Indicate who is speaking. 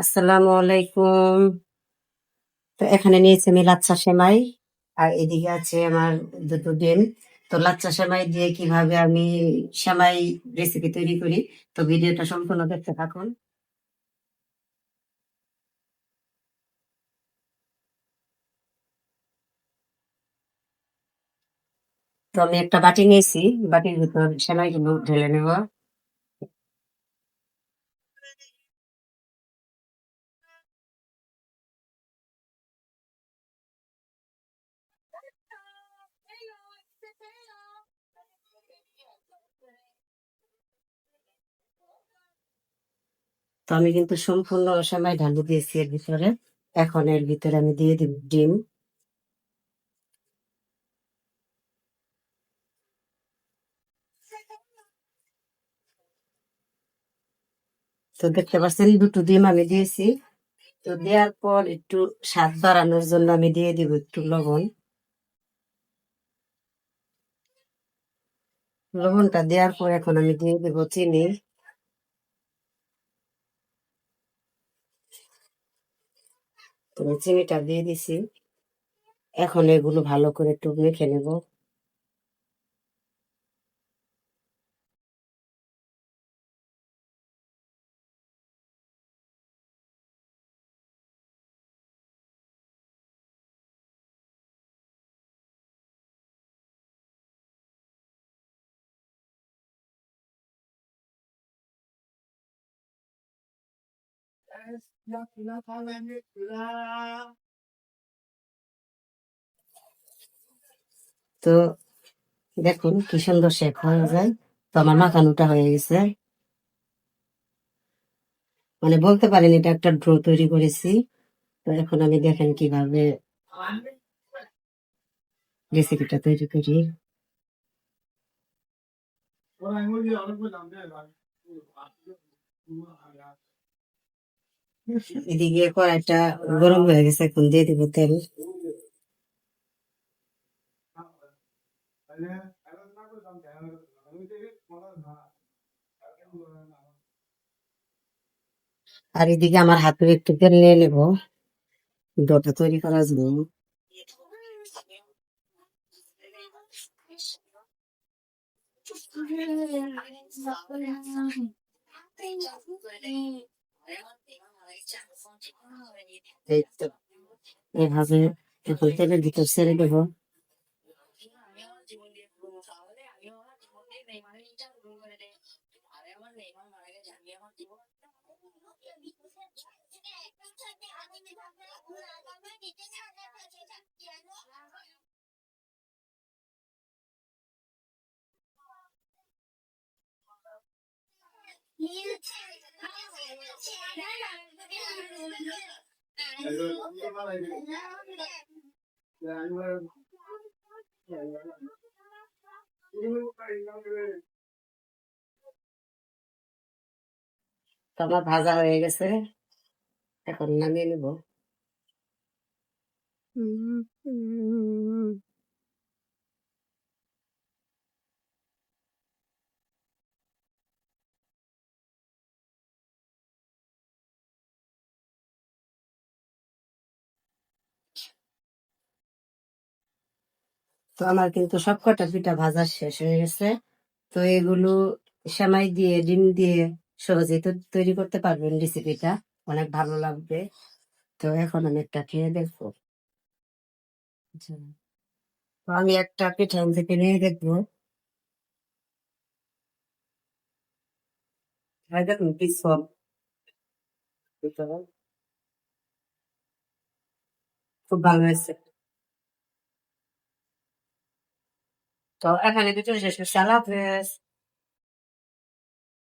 Speaker 1: আসসালামু আলাইকুম। তো এখানে নিয়েছি আমি লাচ্ছা সেমাই, আর এদিকে আছে আমার দুটো ডিম। তো লাচ্ছা সেমাই দিয়ে কীভাবে আমি সেমাই রেসিপি তৈরি করি, তো ভিডিওটা সম্পূর্ণ দেখতে থাকুন। তো আমি একটা বাটি নিয়েছি, বাটির ভিতর সেমাইগুলো ঢেলে নেব। তো আমি কিন্তু সম্পূর্ণ সেমাই ঢালু দিয়েছি এর ভিতরে। এখন এর ভিতরে আমি দিয়ে দিব ডিম। তো দেখতে পাচ্ছেন, দুটো ডিম আমি দিয়েছি। তো দেওয়ার পর একটু স্বাদ বাড়ানোর জন্য আমি দিয়ে দিব একটু লবণ। লবণটা দেওয়ার পর এখন আমি দিয়ে দেব চিনি। তুমি চিনিটা দিয়ে দিছি। এখন এগুলো ভালো করে একটু মেখে নেব। তো দেখুন কি সুন্দর শেক হয়ে যায় তো আমার মাখানোটা হয়ে গেছে। মানে বলতে পারেন এটা একটা ড্রো তৈরি করেছি। তো এখন আমি দেখেন কীভাবে রেসিপিটা তৈরি করি। এদিকে কড়াইটা গরম হয়ে গেছে এখন দিয়ে দিব তেল। আর এদিকে আমার হাতে একটু তেল নিয়ে নেব ডোটা তৈরি করার জন্য। এই তো এভাবে এখন ভিতর ছেড়ে দেবো তো আমার ভাজা হয়ে গেছে। এখন নামিয়ে নেব। তো আমার কিন্তু সব কটা পিঠা ভাজা শেষ হয়ে গেছে। তো এগুলো সেমাই দিয়ে, ডিম দিয়ে সহজেই তো তৈরি করতে পারবেন রেসিপিটা। অনেক ভালো লাগবে। তো এখন আমি একটা খেয়ে দেখব। আচ্ছা। তো আমি একটা পিঠা থেকে নিয়ে দেখব। দেখুন খুব ভালো হয়েছে। তো এখানে দুটো শেষ করছি আল্লাহ